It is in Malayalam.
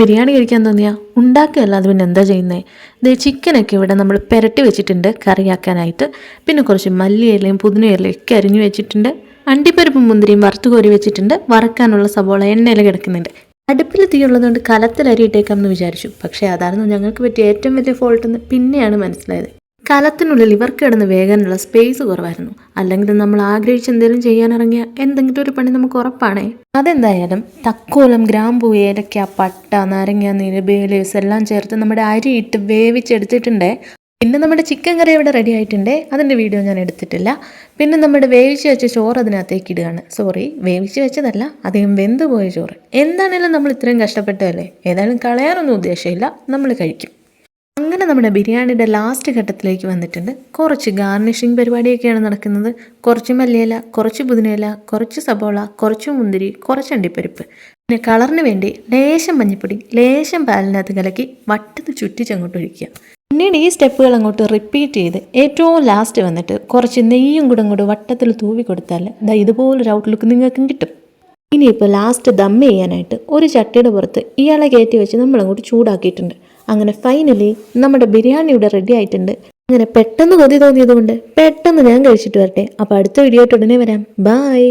ബിരിയാണി കഴിക്കാൻ തോന്നിയാ ഉണ്ടാക്കുകയല്ല അത് പിന്നെ എന്താ ചെയ്യുന്നത് ഇത് ചിക്കനൊക്കെ ഇവിടെ നമ്മൾ പുരട്ടി വെച്ചിട്ടുണ്ട് കറിയാക്കാനായിട്ട്. പിന്നെ കുറച്ച് മല്ലിയിലയും പുതിനയിലയും ഒക്കെ അരിഞ്ഞു വെച്ചിട്ടുണ്ട്. അണ്ടിപ്പരിപ്പും മുന്തിരിയും വറുത്ത് കോരി വെച്ചിട്ടുണ്ട്. വറക്കാനുള്ള സബോള എണ്ണയിൽ കിടക്കുന്നുണ്ട്. അടുപ്പിൽ തീയുള്ളതുകൊണ്ട് കലത്തിൽ അരി എന്ന് വിചാരിച്ചു. പക്ഷേ അതായിരുന്നു ഞങ്ങൾക്ക് പറ്റിയ ഏറ്റവും വലിയ ഫോൾട്ട് എന്ന് പിന്നെയാണ് മനസ്സിലായത്. കലത്തിനുള്ളിൽ ഇവർക്ക് കിടന്ന് വേകാനുള്ള സ്പേസ് കുറവായിരുന്നു. അല്ലെങ്കിൽ നമ്മൾ ആഗ്രഹിച്ച് എന്തെങ്കിലും ചെയ്യാനിറങ്ങിയ എന്തെങ്കിലും ഒരു പണി നമുക്ക് ഉറപ്പാണേ. അതെന്തായാലും തക്കോലം ഗ്രാമ്പൂ ഏലക്ക പട്ട നാരങ്ങ നീര് എല്ലാം ചേർത്ത് നമ്മുടെ അരി ഇട്ട് വേവിച്ചെടുത്തിട്ടുണ്ടേ. പിന്നെ നമ്മുടെ ചിക്കൻ കറി ഇവിടെ റെഡി ആയിട്ടുണ്ട്. അതിന്റെ വീഡിയോ ഞാൻ എടുത്തിട്ടില്ല. പിന്നെ നമ്മുടെ വേവിച്ച് വെച്ച ചോറ് അതിനകത്തേക്ക് ഇടുകയാണ്. സോറി വേവിച്ച് വെച്ചതല്ല അധികം വെന്ത് പോയ ചോറ്. എന്താണേലും നമ്മൾ ഇത്രയും കഷ്ടപ്പെട്ടതല്ലേ? ഏതായാലും കളയാനൊന്നും ഉദ്ദേശമില്ല. നമ്മൾ കഴിക്കും. അങ്ങനെ നമ്മുടെ ബിരിയാണിയുടെ ലാസ്റ്റ് ഘട്ടത്തിലേക്ക് വന്നിട്ടുണ്ട്. കുറച്ച് ഗാർണിഷിംഗ് പരിപാടിയൊക്കെയാണ് നടക്കുന്നത്. കുറച്ച് മല്ലിയില കുറച്ച് പുതിനയില കുറച്ച് സബോള കുറച്ച് മുന്തിരി കുറച്ച് അണ്ടിപ്പരിപ്പ്. പിന്നെ കളറിന് വേണ്ടി ലേശം മഞ്ഞൾപ്പൊടി ലേശം പാലിനകത്ത് കലക്കി വട്ടത്ത് ചുറ്റിച്ചങ്ങോട്ട് ഒഴിക്കുക. പിന്നീട് ഈ സ്റ്റെപ്പുകൾ അങ്ങോട്ട് റിപ്പീറ്റ് ചെയ്ത് ഏറ്റവും ലാസ്റ്റ് വന്നിട്ട് കുറച്ച് നെയ്യും കൂടെ അങ്ങോട്ട് വട്ടത്തിൽ തൂവി കൊടുത്താൽ ദാ ഇതുപോലൊരു ഔട്ട്ലുക്ക് നിങ്ങൾക്കും കിട്ടും. ഇനിയിപ്പോൾ ലാസ്റ്റ് ദം ചെയ്യാനായിട്ട് ഒരു ചട്ടിയുടെ പുറത്ത് ഇയാളെ കയറ്റി വെച്ച് നമ്മളങ്ങോട്ട് ചൂടാക്കിയിട്ടുണ്ട്. അങ്ങനെ ഫൈനലി നമ്മുടെ ബിരിയാണി ഇവിടെ റെഡി ആയിട്ടുണ്ട്. അങ്ങനെ പെട്ടെന്ന് കൊതി തോന്നിയതുകൊണ്ട് പെട്ടെന്ന് ഞാൻ കഴിച്ചിട്ട് വരട്ടെ. അപ്പോൾ അടുത്ത വീഡിയോ ആയിട്ട് ഉടനെ വരാം. ബായ്